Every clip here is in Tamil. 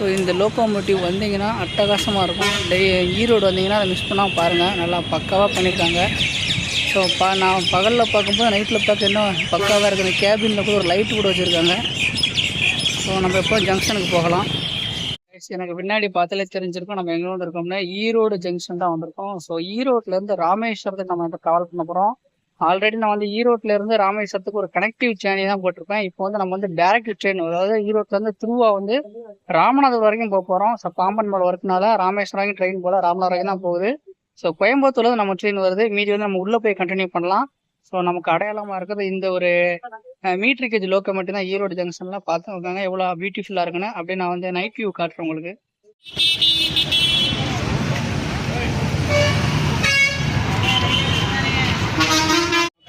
ஸோ இந்த லோக்கோமோட்டிவ் வந்தீங்கன்னா அட்டகாசமாக இருக்கும். டெய் ஈரோடு வந்தீங்கன்னா அதை மிஸ் பண்ணால் பாருங்கள் நல்லா பக்காவாக பண்ணியிருக்காங்க. ஸோ ப நான் பகலில் பார்க்கும்போது நைட்டில் பார்க்க இன்னும் பக்காவாக இருக்குது கேபினில் கூட ஒரு லைட்டு கூட வச்சுருக்காங்க. ஸோ நம்ம எப்போ ஜங்ஷனுக்கு போகலாம். எனக்கு பின்னாடி பார்த்தாலே தெரிஞ்சிருக்கும். நம்ம எங்கே வந்திருக்கோம்னா ஈரோடு ஜங்ஷன் தான் வந்திருக்கோம். ஸோ ஈரோட்லேருந்து ராமேஸ்வரத்துக்கு நம்ம வந்து ட்ராவல் பண்ண போகிறோம் ஆல்ரெடி நான் வந்து ஈரோட்ல இருந்து ராமேஸ்வரத்துக்கு ஒரு கனெக்டிவ் சேனி தான் போட்டிருப்பேன் இப்போ வந்து நம்ம வந்து டேரக்ட் ட்ரெயின் அதாவது ஈரோட்ல இருந்து திருவா வந்து ராமநாதபுரம் வரைக்கும் போக போறோம். ஸோ பாம்பன் மலை வரைக்கும்னால ராமேஸ்வரம் வரைக்கும் ட்ரெயின் போல ராமநாதபுரம் வரைக்கும் தான் போகுது. ஸோ கோயம்புத்தூர்ல இருந்து நம்ம ட்ரெயின் வருது. மீதி வந்து நம்ம உள்ள போய் கண்டினியூ பண்ணலாம். ஸோ நமக்கு அடையாளமா இருக்கிறது இந்த ஒரு மீட்டர் கேஜ் மட்டும் தான் ஈரோடு ஜங்ஷன்ல பார்த்து இருக்காங்க எவ்வளோ பியூட்டிஃபுல்லா இருக்குன்னு. அப்படியே நான் வந்து நைட் வியூ காட்டுறேன் உங்களுக்கு.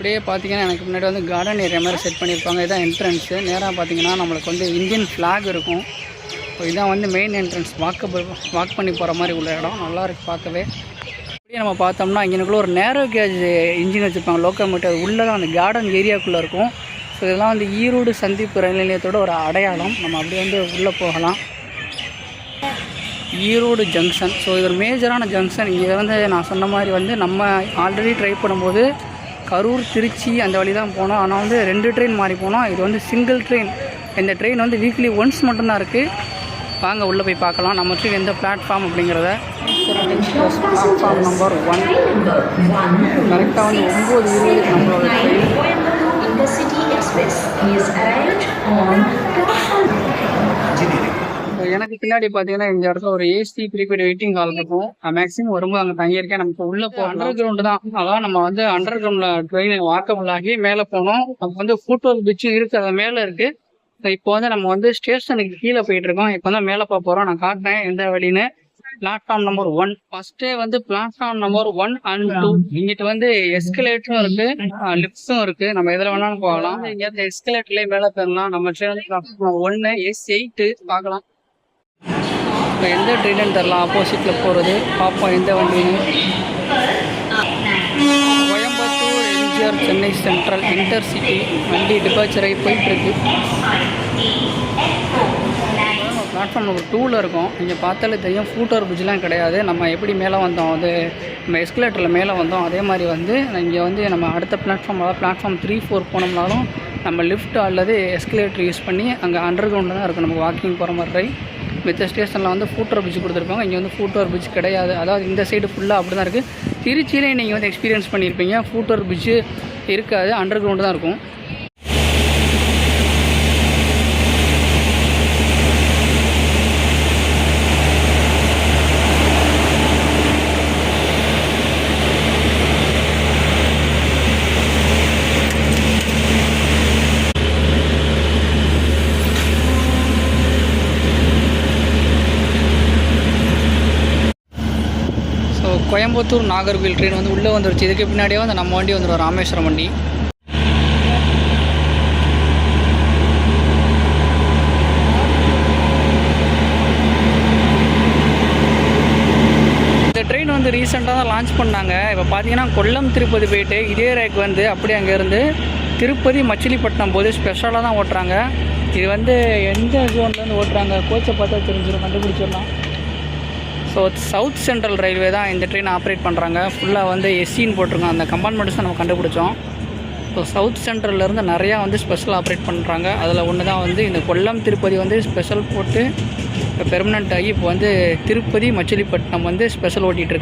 அப்படியே பார்த்தீங்கன்னா எனக்கு முன்னாடி வந்து கார்டன் ஏரியா மாதிரி செட் பண்ணியிருப்பாங்க. இதான் என்ட்ரன்ஸு நேராக பார்த்தீங்கன்னா நம்மளுக்கு வந்து இந்தியன் ஃப்ளாக் இருக்கும். ஸோ இதான் வந்து மெயின் என்ட்ரன்ஸ் வாக்கபிள் வாக் பண்ணி போகிற மாதிரி உள்ள இடம். நல்லாயிருக்கு பார்க்கவே. அப்படியே நம்ம பார்த்தோம்னா இங்கனுக்குள்ள ஒரு நேரோ கேஜ் இன்ஜின் வச்சுருப்பாங்க. லோக்கோமோட்டிவ் உள்ளே தான் அந்த கார்டன் ஏரியாக்குள்ளே இருக்கும். ஸோ இதெல்லாம் வந்து ஈரோடு சந்திப்பு ரயில் நிலையத்தோட ஒரு அடையாளம். நம்ம அப்படியே வந்து உள்ளே போகலாம். ஈரோடு ஜங்ஷன் ஸோ இது ஒரு மேஜரான ஜங்ஷன் இங்கே வந்து நான் சொன்ன மாதிரி வந்து நம்ம ஆல்ரெடி ட்ரை பண்ணும்போது கரூர் திருச்சி அந்த வழி தான் போனோம். ஆனால் வந்து ரெண்டு ட்ரெயின் மாறி போனோம். இது வந்து சிங்கிள் ட்ரெயின் இந்த ட்ரெயின் வந்து வீக்லி ஒன்ஸ் மட்டும்தான் இருக்குது வாங்க உள்ளே போய் பார்க்கலாம். நம்ம ட்ரெயின் எந்த பிளாட்ஃபார்ம் அப்படிங்கிறத. பிளாட்ஃபார்ம் நம்பர் ஒன் கரெக்டாக வந்து ஒம்பது இருபதுக்கு நம்மளோட ட்ரெயின் எனக்கு பின்னாடி பாத்தீங்கன்னா இந்த இடத்துல ஒரு ஏசி ப்ரீபெய்ட் வெயிட்டிங் ஹால் இருக்கும். மேக்ஸிமம் வரும்போது அங்கே தங்கியிருக்கேன். நமக்கு உள்ள போ அண்டர் கிரவுண்ட் தான். அதான் நம்ம வந்து அண்டர் கிரவுண்ட்ல ட்ரெயின் வாக்கபிள் ஆகி மேலே போனோம். அங்க வந்து ஃபுட்பால் பிச்சு இருக்கு. அது மேலே இருக்கு. இப்போ வந்து நம்ம வந்து ஸ்டேஷனுக்கு கீழே போயிட்டு இருக்கோம். இப்போ தான் மேலே போக போகிறோம் நான் காட்டுறேன் எந்த வழின்னு. பிளாட்ஃபார்ம் நம்பர் ஒன் ஃபர்ஸ்டே வந்து platform number one and two இங்கிட்ட வந்து எஸ்கலேட்டரும் இருக்கு. லிஃப்ட்ஸும் இருக்கு. நம்ம எதில் வேணாலும் போகலாம். இங்க இருந்து எஸ்கலேட்டர்லயே மேலே போயிடலாம் நம்ம ட்ரெயின் ஒன்று ஒன்னு எஸ் எயிட்டு பார்க்கலாம். இப்போ எந்த ட்ரெயின்னு தெரில ஆப்போசிட்டில் போகிறது பார்ப்போம் எந்த வண்டின்னு. கோயம்புத்தூர் எம்ஜிஆர் சென்னை சென்ட்ரல் இன்டர்சிட்டி வண்டி டிபார்ச்சர் ஆகி போயிட்டுருக்கு. பிளாட்ஃபார்ம் நம்பர் டூவில் இருக்கும். இங்கே பார்த்தாலே தெரியும் ஃபூட்டோர் பிரிட்ஜ்லாம் கிடையாது. நம்ம எப்படி மேலே வந்தோம்? அது நம்ம எஸ்கலேட்டரில் மேலே வந்தோம். அதே மாதிரி வந்து இங்கே வந்து நம்ம அடுத்த பிளாட்ஃபார்ம் அதாவது பிளாட்ஃபார்ம் த்ரீ ஃபோர் போனோம்னாலும் நம்ம லிஃப்ட் அல்லது எஸ்கலேட்டர் யூஸ் பண்ணி அங்கே அண்டர் கிரவுண்டில் தான் இருக்கும். நம்ம வாக்கிங் போகிற மாதிரி மித்த ஸ்டேஷனில் வந்து ஃபூட்டோர் பிரிட்ஜ் கொடுத்துருப்பாங்க. இங்கே வந்து ஃபூட்டோர் பிரிட்ஜ் கிடையாது. அதாவது இந்த சைடு ஃபுல்லாக அப்படி தான் இருக்குது திருச்சியிலே நீங்கள் வந்து எக்ஸ்பீரியன்ஸ் பண்ணியிருப்பீங்க ஃபூட்டோர் பிரிட்ஜு இருக்காது. அண்டர் கிரவுண்டு தான் இருக்கும். கோயம்புத்தூர் நாகர்கோவில் ட்ரெயின் வந்து உள்ளே வந்துருச்சு. இதுக்கு பின்னாடியே வந்து நம்ம வண்டி வந்துடும் ராமேஸ்வரம் வண்டி. இந்த ட்ரெயின் வந்து ரீசெண்டாக தான் லான்ச் பண்ணாங்க. இப்போ பார்த்தீங்கன்னா கொல்லம் திருப்பதி போயிட்டு இதே ரேக் வந்து அப்படியே அங்கேருந்து திருப்பதி மச்சிலிப்பட்டினம் போது ஸ்பெஷலாக தான் ஓட்டுறாங்க. இது வந்து எந்த ஜோன்லேருந்து ஓட்டுறாங்க? கோச்சை பார்த்தா தெரிஞ்சிடும் கண்டுபிடிச்சிடலாம். ஸோ சவுத் சென்ட்ரல் ரயில்வே தான் இந்த ட்ரெயின் ஆப்ரேட் பண்ணுறாங்க ஃபுல்லாக வந்து எஸ்சின்னு போட்டிருக்கோம் அந்த கம்பார்ட்மெண்ட்ஸ் தான் நம்ம கண்டுபிடிச்சோம். ஸோ சவுத் சென்ட்ரல்லேருந்து நிறையா வந்து ஸ்பெஷல் ஆப்ரேட் பண்ணுறாங்க அதில் ஒன்று தான் வந்து இந்த கொல்லம் திருப்பதி வந்து ஸ்பெஷல் போட்டு இப்போ பெர்மனண்ட் ஆகி இப்போ வந்து திருப்பதி மச்சிலிப்பட்டினம் வந்து ஸ்பெஷல் ஓட்டிகிட்டு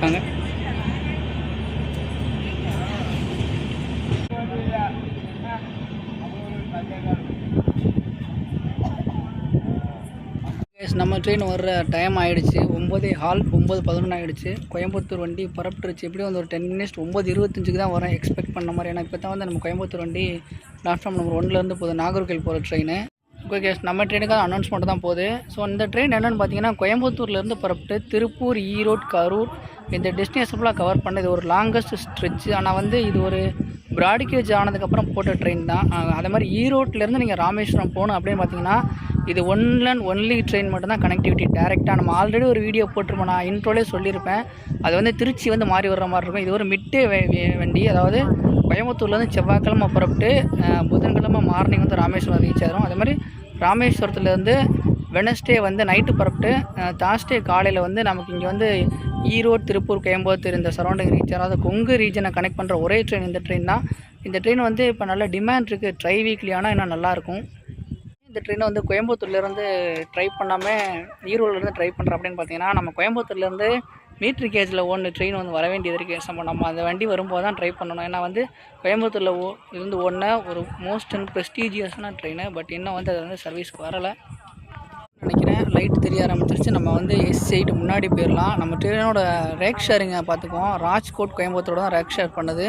நம்ம ட்ரெயின் வர்ற டைம் ஆகிடுச்சு ஒம்பதே ஹால் ஒம்பது பதினொன்று ஆகிடுச்சு கோயம்புத்தூர் வண்டி புறப்பட்டுருச்சு. எப்படியும் வந்து ஒரு டென் மினிட்ஸ் ஒம்பது இருபத்தஞ்சுக்கு தான் வரேன். எக்ஸ்பெக்ட் பண்ண மாதிரி. ஏன்னா இப்போ தான் வந்து நம்ம கோயம்புத்தூர் வண்டி பிளாட்ஃபார்ம் நம்பர் ஒன்லேருந்து போகுது. நாகர்கோவில் போகிற ட்ரெயின் ஓகே கேஸ் நம்ம ட்ரெயினுக்காக அனௌன்ஸ்மெண்ட் தான் போகுது. ஸோ இந்த ட்ரெயின் என்னென்னு பார்த்தீங்கன்னா கோயம்புத்தூர்லேருந்து புறப்பட்டு திருப்பூர் ஈரோடு கரூர் இந்த டெஸ்டினேஷன் ஃபுல்லாக கவர் பண்ண இது ஒரு லாங்கஸ்ட் ஸ்ட்ரெச் ஆனால் வந்து இது ஒரு ப்ராட்கேஜ் ஆனதுக்கப்புறம் போட்ட ட்ரெயின் தான். அதே மாதிரி ஈரோட்லேருந்து நீங்கள் ராமேஸ்வரம் போகணும் அப்படின்னு பார்த்தீங்கன்னா இது ஒன் அண்ட் ஒன்லி ட்ரெயின் மட்டும்தான் கனெக்டிவிட்டி டேரெக்டாக நம்ம ஆல்ரெடி ஒரு வீடியோ போட்டிருப்போம். நான் இன்ட்ரோலே சொல்லியிருப்பேன். அது வந்து திருச்சி வந்து மாறி வர்ற மாதிரி இருக்கும். இது ஒரு மிட்டே வண்டி. அதாவது கோயம்புத்தூர்லேருந்து செவ்வாய்க்கிழமை புறப்பட்டு புதன்கிழமை மார்னிங் வந்து ராமேஸ்வரம் ரீச் ஆகிரும் அதே மாதிரி ராமேஸ்வரத்துலேருந்து வெனஸ்டே வந்து நைட்டு புறப்பட்டு தாஸ்டே காலையில் வந்து நமக்கு இங்கே வந்து ஈரோடு திருப்பூர் கோயம்புத்தூர் இந்த சரௌண்டிங் ரீச் அதாவது கொங்கு ரீஜனை கனெக்ட் பண்ணுற ஒரே ட்ரெயின் இந்த ட்ரெயின் தான். இந்த ட்ரெயின் வந்து இப்போ நல்ல டிமாண்ட் இருக்குது ட்ரை வீக்லி ஆனால் இன்னும் நல்லாயிருக்கும் இந்த ட்ரெயினை வந்து கோயம்புத்தூர்லேருந்து ட்ரை பண்ணாமல் ஈரோடுலேருந்து ட்ரை பண்ணுறோம் அப்படின்னு பார்த்தீங்கன்னா நம்ம கோயம்புத்தூர்லேருந்து மீட்ரு கேஜில் ஒன்று ட்ரெயின் வந்து வர வேண்டியது இருக்குது நம்ம நம்ம அந்த வண்டி வரும்போது தான் ட்ரை பண்ணணும். ஏன்னா வந்து கோயம்புத்தூரில் ஓ இருந்து ஒன்று ஒரு மோஸ்ட் அண்ட் ப்ரெஸ்டீஜியஸான ட்ரெயின் பட் இன்னும் வந்து அது வந்து சர்வீஸ்க்கு வரலை. நினைக்கிறேன் லைட் தெரிய ஆரம்பிச்சிருச்சு. நம்ம வந்து எஸ் சைட்டு முன்னாடி போயிடலாம் நம்ம ட்ரெயினோட ரேக் ஷேரிங்கை பார்த்துக்குவோம். ராஜ்கோட் கோயம்புத்தூரோட தான் ரேக் ஷேர் பண்ணுது.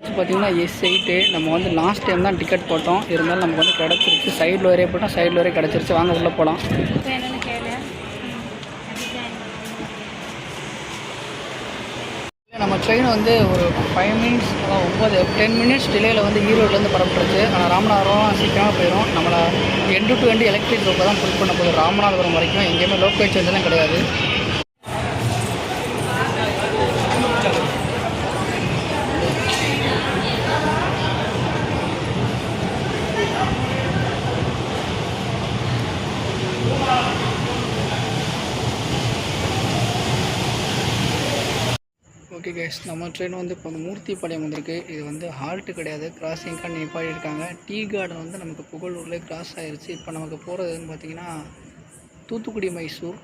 பார்த்தீங்கன்னா எஸ் எயிட்டு நம்ம வந்து லாஸ்ட் டைம் தான் டிக்கெட் போட்டோம். இருந்தாலும் நமக்கு வந்து கிடச்சிருச்சு. சைடில் வரையே போட்டோம். சைடில் வரையே கிடச்சிருச்சு. வாங்க உள்ளே போகலாம் நம்ம ட்ரெயின் வந்து ஒரு ஃபைவ் மினிட்ஸ் ஒம்பது டென் மினிட்ஸ் டிலேயில் வந்து ஈரோட்லேருந்து புறப்பட்டுருச்சு ஆனால் ராமநாதபுரம் சீக்கிரமாக போயிடும் நம்மளை எண்டு டு எண்டு எலக்ட்ரிக் ரோப்பை தான் புல் பண்ண போகுது. ராமநாதபுரம் வரைக்கும் எங்கேயுமே லோக்கல் சேஞ்செல்லாம் கிடையாது. ஓகே கேஸ் நம்ம ட்ரெயின் வந்து இப்போ வந்து மூர்த்திப்பாளையம் வந்திருக்கு. இது வந்து ஹால்ட்டு கிடையாது. கிராசிங்காக நிப்பாடிருக்காங்க டீ கார்டன் வந்து நமக்கு புகழூரில் கிராஸ் ஆகிருச்சு இப்போ நமக்கு போகிறதுன்னு பார்த்தீங்கன்னா தூத்துக்குடி மைசூர்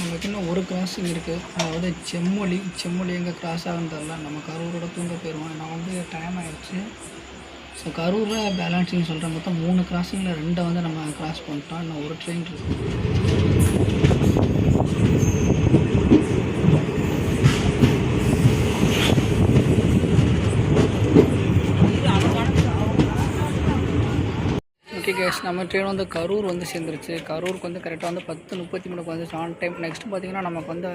நமக்கு இன்னும் ஒரு கிராசிங் அதாவது செம்மொழி செம்மொழி எங்கே கிராஸ் ஆகுன்னு தெரில நம்ம கரூரோட தூங்க போயிடுவோம் நான் வந்து டைம் ஆகிடுச்சு ஸோ கரூரில் பேலன்ஸிங் சொல்கிறேன் மொத்தம் மூணு கிராசிங்கில் ரெண்டை வந்து நம்ம கிராஸ் பண்ணிட்டோம். இன்னும் ஒரு ட்ரெயின் இருக்குது ஓகே கேஸ் நம்ம ட்ரெயின் வந்து கரூர் வந்து சேர்ந்துருச்சு. கரூருக்கு வந்து கரெக்டாக வந்து பத்து முப்பத்தி மூணுக்கு வந்து ஆன் டைம் நெக்ஸ்ட்டு பார்த்திங்கன்னா நமக்கு வந்து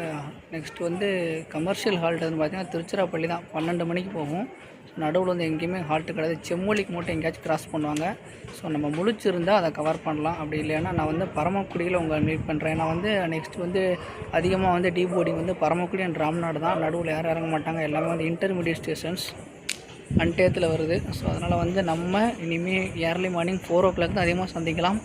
நெக்ஸ்ட் வந்து கமர்ஷியல் ஹால்ட் வந்து பார்த்திங்கன்னா திருச்சிராப்பள்ளி தான். பன்னெண்டு மணிக்கு போகும். நடுவில் வந்து எங்கேயுமே ஹால்ட்டு கிடையாது. செம்மொழிக்கு மட்டும் எங்கேயாச்சும் கிராஸ் பண்ணுவாங்க. ஸோ நம்ம முழிச்சிருந்தால் அதை கவர் பண்ணலாம். அப்படி இல்லைன்னா நான் வந்து பரமக்குடியில் உங்களை மீட் பண்ணுறேன் நான் வந்து நெக்ஸ்ட் வந்து அதிகமாக வந்து டீ போர்டிங் வந்து பரமக்குடி அண்ட் ராம்நாடு தான். நடுவில் யாரும் இறங்க மாட்டாங்க. எல்லாமே வந்து இன்டர்மீடியட் ஸ்டேஷன்ஸ் அன்டேத்தில் வருது. ஸோ அதனால் வந்து நம்ம இனிமேல் early morning four o'clock தான் அதிகமாக சந்திக்கலாம்.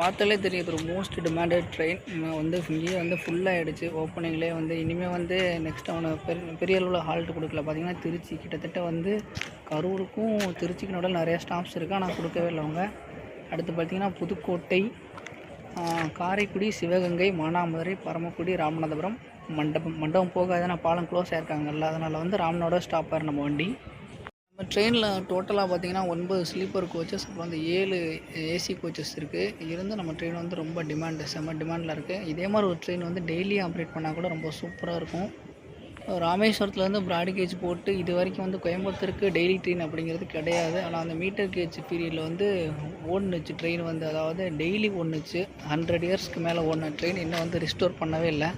பார்த்தாலே தெரியுது ஒரு மோஸ்ட் டிமாண்டட் ட்ரெயின் வந்து இங்கேயே வந்து ஃபுல்லாகிடுச்சு ஓப்பனிங்லேயே வந்து இனிமேல் வந்து நெக்ஸ்ட் அவனை பெரிய பெரிய அளவில் ஹால்ட் கொடுக்கல. பார்த்தீங்கன்னா திருச்சி கிட்டத்தட்ட வந்து கரூருக்கும் திருச்சிக்கு நடுவில் நிறையா ஸ்டாப்ஸ் இருக்குது ஆனால் கொடுக்கவே இல்லை அவங்க. அடுத்து பார்த்திங்கன்னா புதுக்கோட்டை காரைக்குடி சிவகங்கை மானாமதுரை பரமக்குடி ராமநாதபுரம். மண்டபம் மண்டபம் போகாதுன்னா பாலம் க்ளோஸ் ஆயிருக்காங்கல்ல அதனால் வந்து ராமநாதோட ஸ்டாப்பார் நம்ம வண்டி. நம்ம ட்ரெயினில் டோட்டலாக பார்த்தீங்கன்னா ஒன்பது ஸ்லீப்பர் கோச்சஸ் அப்புறம் வந்து ஏழு ஏசி கோச்சஸ் இருக்குது இருந்து நம்ம ட்ரெயின் வந்து ரொம்ப டிமாண்டு செம்ம டிமாண்டில் இருக்குது இதே மாதிரி ஒரு ட்ரெயின் வந்து டெய்லி ஆப்ரேட் பண்ணால் கூட ரொம்ப சூப்பராக இருக்கும். ராமேஸ்வரத்துலேருந்து ப்ராடி கேஜ் போட்டு இது வரைக்கும் வந்து கோயம்புத்தூருக்கு டெய்லி ட்ரெயின் அப்படிங்கிறது கிடையாது. ஆனால் அந்த மீட்டர் கேஜ் பீரியடில் வந்து ஓடுனுச்சு ட்ரெயின் வந்து அதாவது டெய்லி ஓடுனுச்சு. ஹண்ட்ரட் இயர்ஸ்க்கு மேலே ஓடின ட்ரெயின் இன்னும் வந்து ரிஸ்டோர் பண்ணவே இல்லை.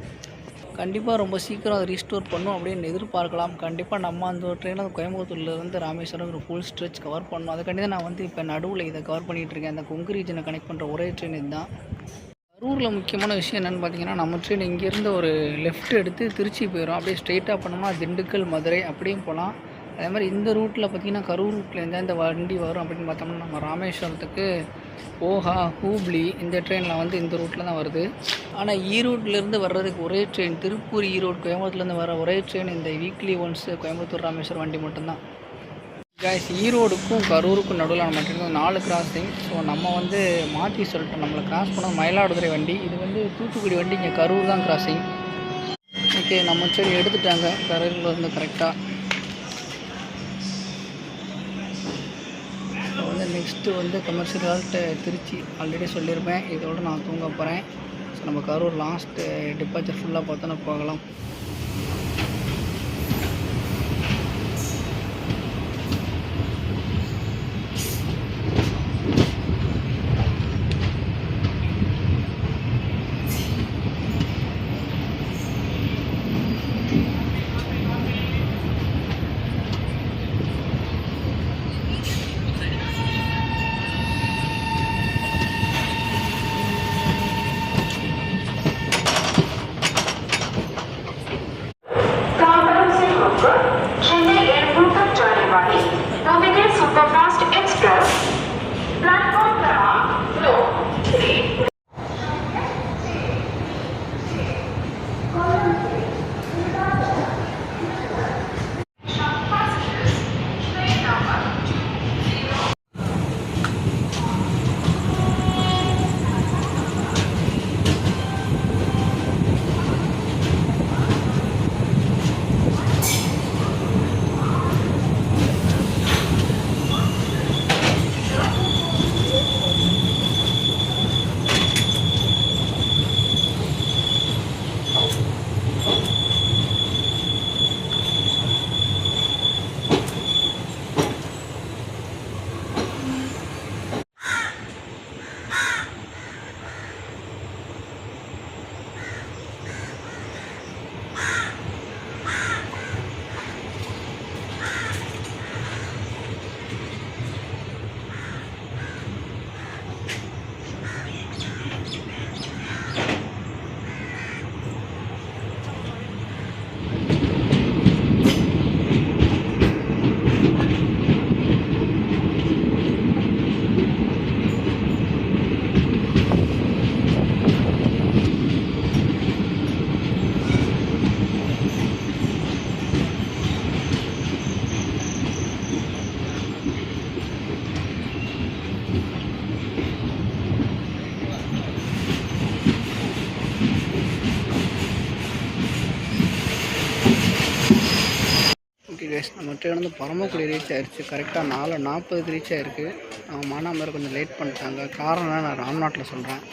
கண்டிப்பாக ரொம்ப சீக்கிரம் அதை ரீஸ்டோர் பண்ணும் அப்படின்னு எதிர்பார்க்கலாம். கண்டிப்பாக நம்ம அந்த ட்ரெயினை கோயம்புத்தூர்லேருந்து ராமேஸ்வரம் ஒரு ஃபுல் ஸ்ட்ரெச் கவர் பண்ணும் அதுக்காண்டி தான் நான் வந்து இப்போ நடுவில் இதை கவர் பண்ணிகிட்டு இருக்கேன். அந்த கொங்கு ரீஜனை கனெக்ட் பண்ணுற ஒரே ட்ரெயின் இதுதான். கரூரில் முக்கியமான விஷயம் என்னென்னு பார்த்தீங்கன்னா நம்ம ட்ரெயின் இங்கேருந்து ஒரு லெஃப்ட் எடுத்து திருச்சி போயிடும் அப்படியே ஸ்ட்ரெயிட்டாக பண்ணோம்னா திண்டுக்கல் மதுரை அப்படியும் போகலாம் அதே மாதிரி இந்த ரூட்டில் பார்த்தீங்கன்னா கரூர் ரூட்லேருந்து இந்த வண்டி வரும் அப்படின்னு பார்த்தோம்னா நம்ம ராமேஸ்வரத்துக்கு ஓஹா ஹூப்ளி இந்த ட்ரெயினில் வந்து இந்த ரூட்டில் தான் வருது. ஆனால் ஈரோட்லேருந்து வர்றதுக்கு ஒரே ட்ரெயின் திருப்பூர் ஈரோடு கோயம்புத்தூர்லேருந்து வர ஒரே ட்ரெயின் இந்த வீக்லி ஒன்ஸ் கோயம்புத்தூர் ராமேஸ்வரம் வண்டி மட்டும்தான். கைஸ் ஈரோடுக்கும் கரூருக்கும் நடுவில் நம்ம மட்டும் நாலு கிராசிங் ஸோ நம்ம வந்து மாற்றி சொல்லிட்டோம். நம்மளை கிராஸ் பண்ண மயிலாடுதுறை வண்டி. இது வந்து தூத்துக்குடி வண்டி இங்கே கரூர் தான் கிராசிங் ஓகே நம்ம சரி எடுத்துட்டாங்க. கரூரில் இருந்து கரெக்டாக நெக்ஸ்ட்டு வந்து கமர்ஷியல் ஹால்ட்டு திருச்சி ஆல்ரெடி சொல்லியிருப்பேன். இதோட நான் தூங்க போகிறேன் ஸோ நம்ம கரூர் லாஸ்ட்டு டிபார்ச்சர் ஃபுல்லாக பார்த்தோன்னா போகலாம். கேஸ் நம்ம வந்து பரமக்குடி ரீச் ஆயிடுச்சு கரெக்டாக நாலு நாற்பதுக்கு ரீச் ஆயிருக்கு. மானாமரம் கொஞ்சம் லேட் பண்ணிட்டாங்க. காரணம் நான் ராம்நாட்டில் சொல்கிறேன்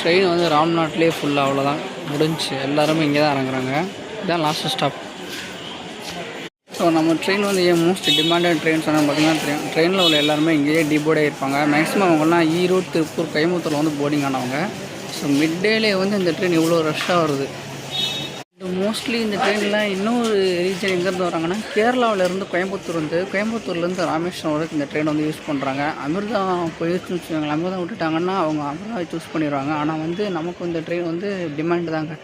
ட்ரெயின் வந்து ராம்நாட்லேயே ஃபுல்லாக அவ்வளோதான் முடிஞ்சு. எல்லாருமே இங்கே தான் இறங்குறாங்க. இதுதான் லாஸ்ட் ஸ்டாப் ஸோ நம்ம ட்ரெயின் வந்து ஏன் மோஸ்ட் டிமாண்டட் ட்ரெயின் சொன்னால் பார்த்தீங்கன்னா ட்ரெயின் ட்ரெயினில் உள்ள எல்லாருமே இங்கேயே டிபோர்டே இருப்பாங்க. மேக்ஸிமம் அவங்கெல்லாம் ஈரோடு திருப்பூர் கைமுத்தூரில் வந்து போர்டிங் ஆனவங்க. ஸோ மிட் டேலே வந்து இந்த ட்ரெயின் இவ்வளோ ரஷ்ஷாக வருது. மோஸ்ட்லி இந்த ட்ரெயினில் இன்னொரு ரீஜன் எங்கேருந்து வராங்கன்னா கேரளாவிலேருந்து கோயம்புத்தூர் வந்து கோயம்புத்தூர்லேருந்து ராமேஸ்வரம் வரைக்கும் இந்த ட்ரெயின் வந்து யூஸ் பண்ணுறாங்க அமிர்தா போயிடுச்சுன்னு வச்சுக்கோங்களேன் அமிர்தா விட்டுட்டாங்கன்னா அவங்க அமிர்தா சூஸ் பண்ணிடுவாங்க. ஆனால் வந்து நமக்கு இந்த ட்ரெயின் வந்து டிமாண்ட் தாங்க.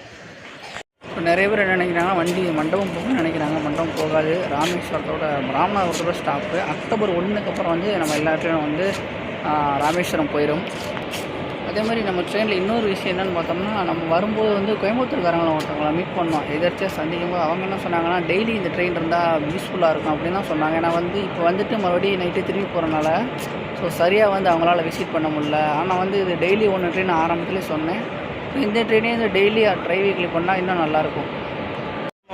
இப்போ நிறைய பேர் என்ன நினைக்கிறாங்கன்னா வண்டி மண்டபம் போகணும்னு நினைக்கிறாங்க. மண்டபம் போகாது. ராமேஸ்வரத்தோட ராமநாதபுரத்தோட ஸ்டாப்பு அக்டோபர் ஒன்றுக்கு அப்புறம் வந்து நம்ம எல்லா ட்ரெயினும் வந்து ராமேஸ்வரம் போயிடும் அதே மாதிரி நம்ம ட்ரெயினில் இன்னொரு விஷயம் என்னென்னு பார்த்தோம்னா நம்ம வரும்போது வந்து கோயம்புத்தூர்காரங்களை ஒருத்தவங்கள மீட் பண்ணோம் எதிர்த்தியாக சந்திக்கும் போது அவங்க என்ன சொன்னாங்கன்னா டெய்லி இந்த ட்ரெயின் இருந்தால் யூஸ்ஃபுல்லாக இருக்கும் அப்படின்னு தான் சொன்னாங்க. ஏன்னா வந்து இப்போ வந்துட்டு மறுபடியும் நைட்டு திரும்பி போகிறனால ஸோ சரியாக வந்து அவங்களால விசிட் பண்ண முடியல. ஆனால் வந்து இது டெய்லி ஒன்று ட்ரெயின் ஆரம்பத்துலேயே சொன்னேன். ஸோ இந்த ட்ரெயினே வந்து டெய்லி ட்ரை வீக்லி பண்ணால் இன்னும் நல்லாயிருக்கும்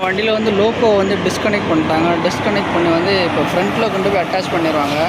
வண்டியில் வந்து லோக்கோ வந்து டிஸ்கனெக்ட் பண்ணிட்டாங்க. டிஸ்கனெக்ட் பண்ணி வந்து இப்போ ஃப்ரண்ட்டில் கொண்டு போய் அட்டாச் பண்ணிடுவாங்க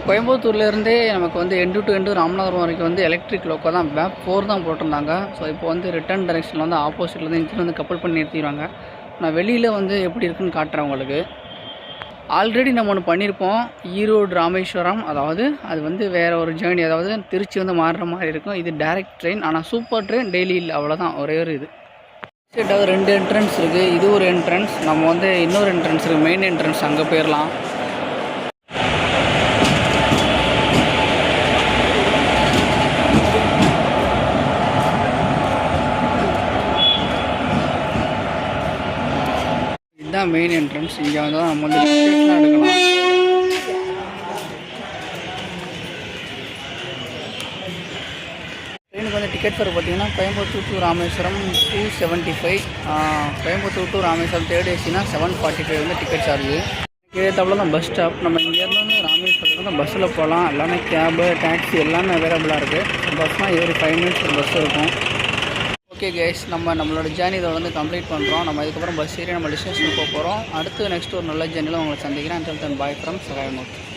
இப்போ கோயம்புத்தூர்லேருந்தே நமக்கு வந்து எண்டு டு எண்டு ராமநாதபுரம் வரைக்கும் வந்து எலக்ட்ரிக் லோக்கோ தான் மேப் ஃபோர் தான் போட்டிருந்தாங்க. ஸோ இப்போ வந்து ரிட்டர்ன் டைரெக்ஷனில் வந்து ஆப்போசிட்டில் வந்து இன்ஜின் வந்து கப்பல் பண்ணி நிறுத்திடுவாங்க நான் வெளியில் வந்து எப்படி இருக்குன்னு காட்டுறேன் உங்களுக்கு. ஆல்ரெடி நம்ம ஒன்று பண்ணியிருப்போம் ஈரோடு ராமேஸ்வரம். அதாவது அது வந்து வேறு ஒரு ஜேர்னி அதாவது திருச்சி வந்து மாறுற மாதிரி இருக்கும். இது டைரக்ட் ட்ரெயின் ஆனால் சூப்பர் ட்ரெயின் டெய்லி இல்லை. அவ்வளோதான் ஒரே ஒரு இது. அதாவது ரெண்டு என்ட்ரன்ஸ் இருக்குது இது ஒரு என்ட்ரன்ஸ் நம்ம வந்து இன்னொரு என்ட்ரன்ஸ் இருக்குது மெயின் என்ட்ரன்ஸ் அங்கே போயிடலாம் இதுதான் மெயின் என்ட்ரன்ஸ் இங்கே வந்து நம்ம வந்து டிக்கெட்லாம் எடுக்கலாம். ட்ரெயினுக்கு வந்து டிக்கெட் ஃபேர் பார்த்தீங்கன்னா Coimbatore to Rameswaram two seventy five Coimbatore to Rameswaram third ஏசினா seven forty five வந்து டிக்கெட் சார்ஜ் தவிர தான் பஸ் ஸ்டாப் நம்ம இங்கேருந்து வந்து ராமேஸ்வரத்துக்கு பஸ்ஸில் போகலாம். எல்லாமே கேபு டாக்ஸி எல்லாமே அவைலபிளாக இருக்குது பஸ்னால் ஏறி ஃபைவ் மினிட்ஸ் ஒரு பஸ் இருக்கும். ஓகே கேஸ் நம்ம நம்மளோட ஜேர்னி இதை வந்து கம்ப்ளீட் பண்ணுறோம் நம்ம இதுக்கப்புறம் பஸ் ஏறி நம்ம டெஸ்டினேஷன் போக போகிறோம் அடுத்து நெக்ஸ்ட் ஒரு நல்ல ஜேர்னியில் உங்களை சந்திக்கிறேன். And bye from சகாயமூர்த்தி